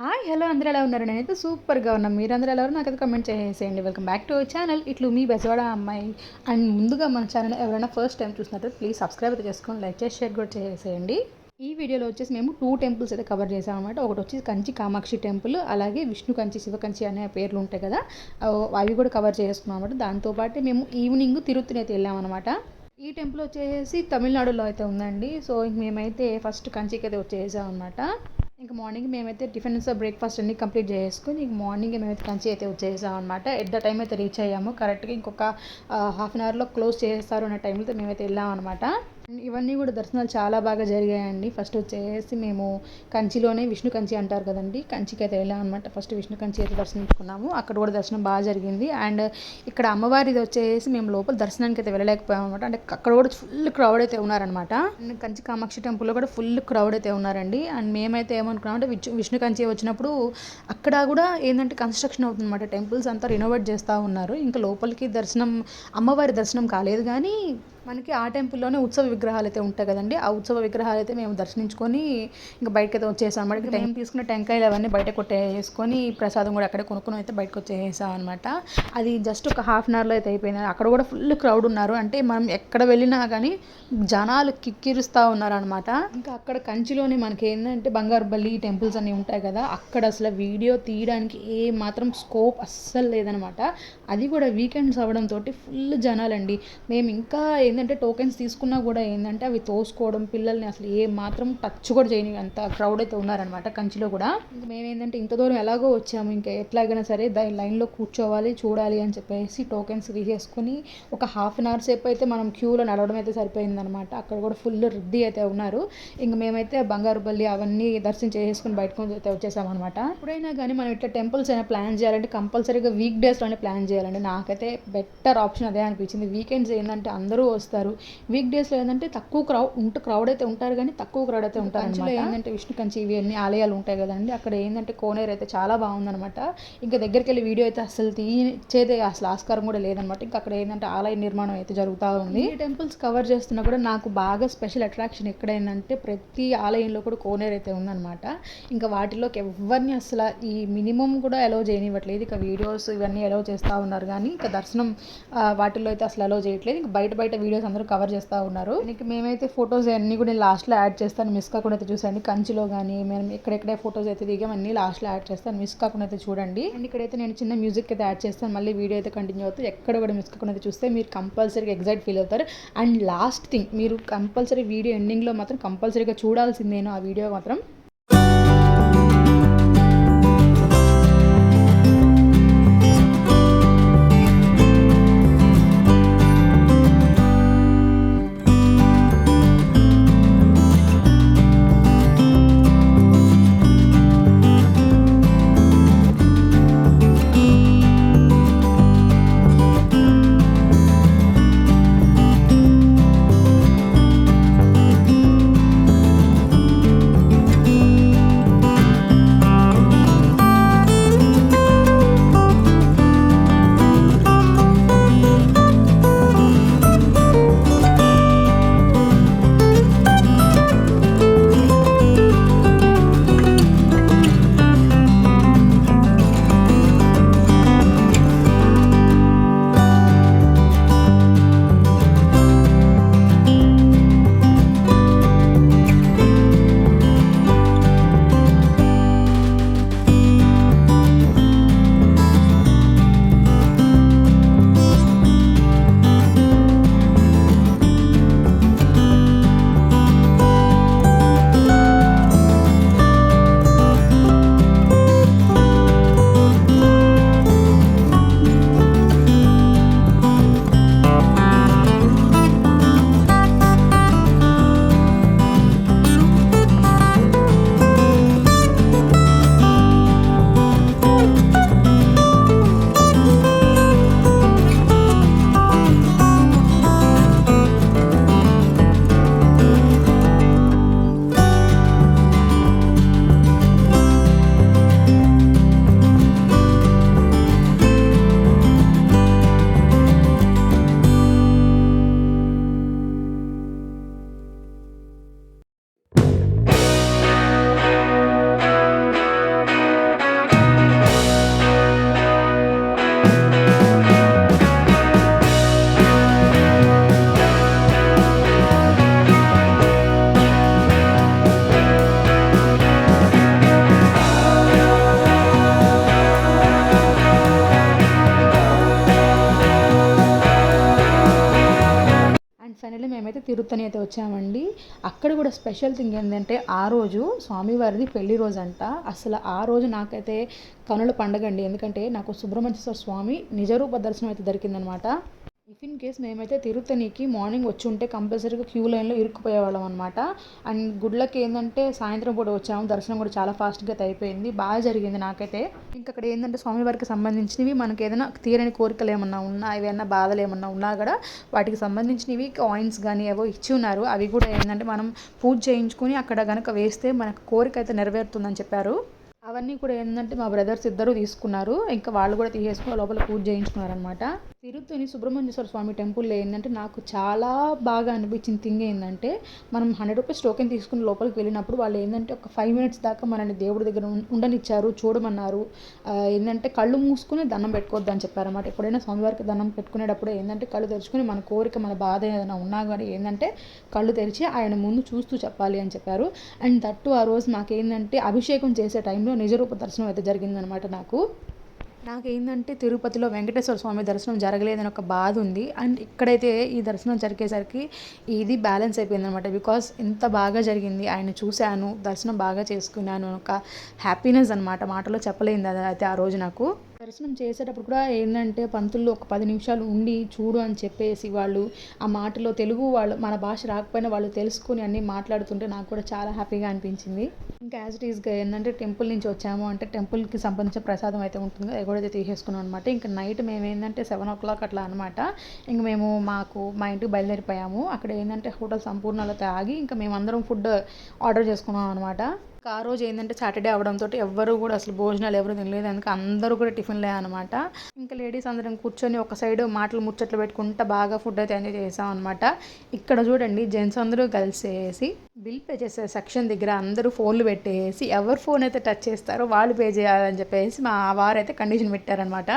Hi hello అందరూ ఎలా ఉన్నారు? నేనైతే సూపర్గా ఉన్నాను మీరు అందరూ ఎలా ఉన్నారు? నాకైతే కమెంట్ చేసేయండి. Welcome back to our channel ఇట్లు మీ బెజవాడ అమ్మాయి అండ్ ముందుగా మన ఛానల్ ఎవరైనా ఫస్ట్ టైం చూసినట్టు ప్లీజ్ సబ్స్క్రైబ్ అయితే చేసుకొని లైక్ చేసి షేర్ కూడా చేసేయండి. ఈ వీడియోలో వచ్చేసి మేము టూ టెంపుల్స్ అయితే కవర్ చేసాం అనమాట ఒకటి వచ్చేసి కంచి కామాక్షి టెంపుల్ అలాగే విష్ణు కంచి శివ కంచి అనే పేర్లు ఉంటాయి కదా. అవి కూడా కవర్ చేసుకున్నాం అనమాట దాంతోపాటు మేము ఈవినింగ్ తిరుపతిని అయితే వెళ్ళామన్నమాట ఈ టెంపుల్ వచ్చేసి తమిళనాడులో అయితే ఉందండి. సో మేమైతే ఫస్ట్ కంచికి అయితే వచ్చేసాం అనమాట ఇంకా మార్నింగ్ మేమైతే టిఫిన్స్ బ్రేక్ఫాస్ట్ అన్ని కంప్లీట్ చేసుకుని ఇంక మార్నింగ్ మేమైతే కంచి అయితే వచ్చేసాం అనమాట ఎట్ ద టైం అయితే రీచ్ అయ్యాము. కరెక్ట్గా ఇంకొక హాఫ్ అన్ అవర్లో క్లోజ్ చేస్తారు అనే టైంలో మేమైతే వెళ్ళాం అనమాట ఇవన్నీ కూడా దర్శనాలు చాలా బాగా జరిగాయండి. ఫస్ట్ వచ్చేసి మేము కంచిలోనే విష్ణు కంచి అంటారు కదండి. కంచికి అయితే వెళ్ళాం అనమాట ఫస్ట్ విష్ణు కంచి అయితే దర్శించుకున్నాము. అక్కడ కూడా దర్శనం బాగా జరిగింది. అండ్ ఇక్కడ అమ్మవారిది వచ్చేసి మేము లోపల దర్శనానికి అయితే వెళ్ళలేకపోయాం అనమాట అంటే అక్కడ కూడా ఫుల్ క్రౌడ్ అయితే ఉన్నారనమాట కంచి కామాక్షి టెంపుల్లో కూడా ఫుల్ క్రౌడ్ అయితే ఉన్నారండి. అండ్ మేమైతే ఏమనుకున్నాం అంటే విష్ణు కంచి వచ్చినప్పుడు అక్కడ కూడా ఏంటంటే కన్స్ట్రక్షన్ అవుతుందన్నమాట. టెంపుల్స్ అంతా రినోవేట్ చేస్తూ ఉన్నారు. ఇంకా లోపలికి దర్శనం అమ్మవారి దర్శనం కాలేదు కానీ మనకి ఆ టెంపుల్లోనే ఉత్సవ విగ్రహాలు అయితే ఉంటాయి కదండి. ఆ ఉత్సవ విగ్రహాలు అయితే మేము దర్శించుకొని ఇంకా బయటకి అయితే వచ్చేసాం అనమాట టైం తీసుకున్న టెంకాయలు అవన్నీ బయట కొట్టేసుకొని ప్రసాదం కూడా అక్కడే కొనుక్కొని అయితే బయటకు వచ్చేసాం అనమాట అది జస్ట్ ఒక హాఫ్ అన్ అవర్లో అయితే అయిపోయింది. అక్కడ కూడా ఫుల్ క్రౌడ్ ఉన్నారు. అంటే మనం ఎక్కడ వెళ్ళినా కానీ జనాలు కిక్కిరుస్తూ ఉన్నారనమాట ఇంకా అక్కడ కంచిలోనే మనకి ఏంటంటే బంగారు బల్లి టెంపుల్స్ అన్నీ ఉంటాయి కదా అక్కడ అసలు వీడియో తీయడానికి ఏ మాత్రం స్కోప్ అస్సలు లేదనమాట అది కూడా వీకెండ్స్ అవ్వడంతో ఫుల్ జనాలండి. మేము ఇంకా ఏంటంటే టోకెన్స్ తీసుకున్నా కూడా ఏంటంటే అవి తోసుకోవడం పిల్లల్ని అసలు ఏ మాత్రం టచ్ కూడా చేయని అంత క్రౌడ్ అయితే ఉన్నారనమాట కంచిలో కూడా. మేము ఏంటంటే ఇంత దూరం ఎలాగో వచ్చాము ఇంకా ఎట్లాగైనా సరే దాని లైన్లో కూర్చోవాలి చూడాలి అని చెప్పేసి టోకెన్స్ తీసేసుకుని ఒక హాఫ్ అన్ అవర్ సేపు అయితే మనం క్యూలో నడవడం అయితే సరిపోయిందనమాట అక్కడ కూడా ఫుల్ రద్దీ అయితే ఉన్నారు. ఇంకా మేమైతే బంగారు బల్లి అవన్నీ దర్శనం చేసేసుకుని బయటకు అయితే వచ్చేసామన్నమాట. ఎప్పుడైనా కానీ మనం ఇట్లా టెంపుల్స్ అయినా ప్లాన్ చేయాలంటే కంపల్సరీగా వీక్ డేస్లోనే ప్లాన్ చేయాలండి. నాకైతే బెటర్ ఆప్షన్ అదే అనిపించింది. వీకెండ్స్ ఏంటంటే అందరూ వస్తారు వీక్ డేస్లో ఏంటంటే తక్కువ క్రౌడ్ ఉంటే క్రౌడ్ అయితే ఉంటారు కానీ తక్కువ క్రౌడ్ అయితే ఉంటారు అనమాట ఏంటంటే విష్ణు కంచి ఇవి అన్ని ఆలయాలు ఉంటాయి కదండి. అక్కడ ఏంటంటే కోనేరు అయితే చాలా బాగుందనమాట ఇంకా దగ్గరికి వెళ్ళి వీడియో అయితే అసలు తీచేదే అసలు ఆస్కారం కూడా లేదనమాట ఇంకా అక్కడ ఏంటంటే ఆలయ నిర్మాణం అయితే జరుగుతూ ఉంది. ఈ టెంపుల్స్ కవర్ చేస్తున్నా కూడా నాకు బాగా స్పెషల్ అట్రాక్షన్ ఎక్కడైందంటే ప్రతి ఆలయంలో కూడా కోనేరు అయితే ఉందన్నమాట. ఇంకా వాటిలోకి ఎవరిని అసలు ఈ మినిమం కూడా అలౌ చేయనివ్వట్లేదు. ఇక వీడియోస్ ఇవన్నీ అలౌ చేస్తూ ఉన్నారు కానీ ఇంకా దర్శనం వాటిల్లో అయితే అసలు అలౌ చేయట్లేదు. ఇంకా బయట బయట వీడియోస్ అందరూ కవర్ చేస్తూ ఉన్నారు. దీనికి మేమైతే ఫొటోస్ అన్నీ కూడా నేను లాస్ట్లో యాడ్ చేస్తాను. మిస్ కాకుండా అయితే చూసండి కంచిలో కానీ మేము ఎక్కడెక్కడే ఫొటోస్ అయితే దిగాం అన్ని లాస్ట్లో యాడ్ చేస్తాను. మిస్ కాకుండా అయితే చూడండి. అండ్ ఇక్కడైతే నేను చిన్న మ్యూజిక్ అయితే యాడ్ చేస్తాను. మళ్ళీ వీడియో అయితే కంటిన్యూ అవుతుంది ఎక్కడ కూడా మిస్ కాకుండా అయితే చూస్తే మీరు కంపల్సరీగా ఎగ్జైట్ ఫీల్ అవుతారు. అండ్ లాస్ట్ థింగ్ మీరు కంపల్సరీ వీడియో ఎండింగ్లో మాత్రం కంపల్సరీగా చూడాల్సిందేనో ఆ వీడియో మాత్రం. తిరుత్తని అయితే వచ్చామండి. అక్కడ కూడా స్పెషల్ థింగ్ ఏంటంటే ఆ రోజు స్వామివారిది పెళ్ళి రోజు అంట అసలు ఆ రోజు నాకైతే కనుల పండగ అండి. ఎందుకంటే నాకు సుబ్రహ్మణ్యేశ్వర స్వామి నిజరూప దర్శనం అయితే దొరికిందనమాట. ఇఫ్ ఇన్ కేస్ మేమైతే తిరుతనికి మార్నింగ్ వచ్చి ఉంటే కంపల్సరీగా క్యూ లైన్లో ఇరుక్కుపోయేవాళ్ళం అనమాట అండ్ గుడ్లకి ఏంటంటే సాయంత్రం పూట వచ్చాము. దర్శనం కూడా చాలా ఫాస్ట్గా అయితే అయిపోయింది. బాగా జరిగింది నాకైతే. ఇంకా అక్కడ ఏంటంటే స్వామివారికి సంబంధించినవి మనకి ఏదైనా తీరని కోరికలు ఏమన్నా ఉన్నా ఏమైనా బాధలు ఏమన్నా ఉన్నా కూడా వాటికి సంబంధించినవి కాయిన్స్ కానీ ఏవో ఇచ్చి ఉన్నారు. అవి కూడా ఏంటంటే మనం పూజ చేయించుకొని అక్కడ కనుక వేస్తే మనకు కోరిక అయితే నెరవేరుతుందని చెప్పారు. అవన్నీ కూడా ఏంటంటే మా బ్రదర్స్ ఇద్దరు తీసుకున్నారు. ఇంకా వాళ్ళు కూడా తీసేసుకుని లోపల పూజ చేయించుకున్నారనమాట తిరుపతిని సుబ్రహ్మణ్యేశ్వర స్వామి టెంపుల్లో ఏంటంటే నాకు చాలా బాగా అనిపించిన థింగ్ ఏంటంటే మనం హండ్రెడ్ రూపీస్ టోకెన్ తీసుకుని లోపలికి వెళ్ళినప్పుడు వాళ్ళు ఏంటంటే ఒక ఫైవ్ మినిట్స్ దాకా మనల్ని దేవుడి దగ్గర ఉండనిచ్చారు చూడమన్నారు. ఏంటంటే కళ్ళు మూసుకుని దండం పెట్టుకోవద్దు అని చెప్పారన్నమాట. ఎప్పుడైనా స్వామివారికి దండం పెట్టుకునేటప్పుడు ఏంటంటే కళ్ళు తెరుచుకుని మన కోరిక మన బాధ ఏదైనా ఉన్నా కానీ ఏంటంటే కళ్ళు తెరిచి ఆయన ముందు చూస్తూ చెప్పాలి అని చెప్పారు. అండ్ దట్టు ఆ రోజు మాకేంటంటే అభిషేకం చేసే టైంలో నిజరూప దర్శనం అయితే జరిగిందనమాట నాకు. నాకేంటంటే తిరుపతిలో వెంకటేశ్వర స్వామి దర్శనం జరగలేదని ఒక బాధ ఉంది. అండ్ ఇక్కడైతే ఈ దర్శనం జరిగేసరికి ఇది బ్యాలెన్స్ అయిపోయింది అనమాట బికాస్ ఇంత బాగా జరిగింది. ఆయన చూశాను దర్శనం బాగా చేసుకున్నాను ఒక హ్యాపీనెస్ అనమాట. మాటలో చెప్పలేదు అది అయితే ఆ రోజు నాకు. దర్శనం చేసేటప్పుడు కూడా ఏంటంటే పంతుల్లో ఒక పది నిమిషాలు ఉండి చూడు అని చెప్పేసి వాళ్ళు ఆ మాటలో తెలుగు వాళ్ళు మన భాష రాకపోయినా వాళ్ళు తెలుసుకుని అన్నీ మాట్లాడుతుంటే నాకు కూడా చాలా హ్యాపీగా అనిపించింది. ఇంకా యాజ్ ఇట్ ఈస్గా ఏంటంటే టెంపుల్ నుంచి వచ్చాము అంటే టెంపుల్కి సంబంధించిన ప్రసాదం అయితే ఉంటుంది అది కూడా అయితే తీసేసుకున్నాం అనమాట ఇంకా నైట్ మేము ఏంటంటే సెవెన్ ఓ క్లాక్ అట్లా అనమాట ఇంక మేము మాకు మా ఇంటికి బయలుదేరిపోయాము. అక్కడ ఏంటంటే హోటల్ సంపూర్ణలో ఆగి ఇంకా మేము అందరం ఫుడ్ ఆర్డర్ చేసుకున్నాం అనమాట ఇంకా ఆ రోజు ఏంటంటే సాటర్డే అవడంతో ఎవ్వరు కూడా అసలు భోజనాలు ఎవరు తినలేదు. అందుకే అందరూ కూడా టిఫిన్లే అనమాట ఇంకా లేడీస్ అందరం కూర్చొని ఒక సైడ్ మాటలు ముచ్చట్లు పెట్టుకుంటా బాగా ఫుడ్ అయితే ఎంజాయ్ చేసాం అనమాట ఇక్కడ చూడండి జెంట్స్ అందరూ కలిసేసి బిల్ పే చేసే సెక్షన్ దగ్గర అందరూ ఫోన్లు పెట్టేసి ఎవరు ఫోన్ అయితే టచ్ చేస్తారో వాళ్ళు పే చేయాలని చెప్పేసి మా వారు అయితే కండిషన్ పెట్టారనమాట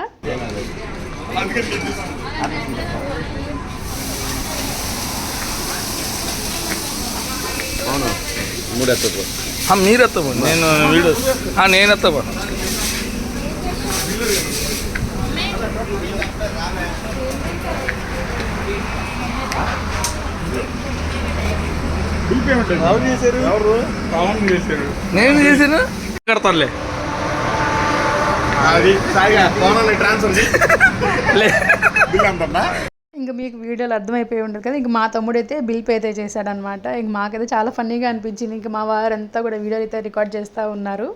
అవును? మూడు మీరు ఎత్తబో నేను వీడియో ఆ, నేను చేశారు? నేను చేసాను కడతారులే. అది సాయిగా ఫోన్ ట్రాన్స్ఫర్ లే. బిల్ అంతా ఇంకా మీకు వీడియోలు అర్థమైపోయి ఉండదు కదా ఇంక మా తమ్ముడైతే బిల్ పే అయితే చేశాడనమాట. ఇంక మాకైతే చాలా ఫన్నీగా అనిపించింది. ఇంకా మా వారంతా కూడా వీడియోలు అయితే రికార్డ్ చేస్తూ ఉన్నారు.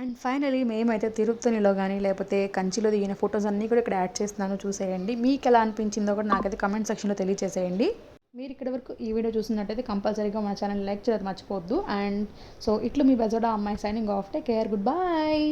అండ్ ఫైనలీ మేమైతే తిరుపతిలో కానీ లేకపోతే కంచిలో దిగిన ఫొటోస్ అన్నీ కూడా ఇక్కడ యాడ్ చేస్తున్నాను చూసేయండి. మీకు ఎలా అనిపించిందో కూడా నాకైతే కమెంట్ సెక్షన్లో తెలియజేసేయండి మీరు ఇక్కడ వరకు ఈ వీడియో చూసినట్టయితే కంపల్సరీగా మన ఛానల్ లైక్ చేయడం మర్చిపోవద్దు. అండ్ సో ఇట్లు మీ బెజోడా అమ్మాయి signing off take care good bye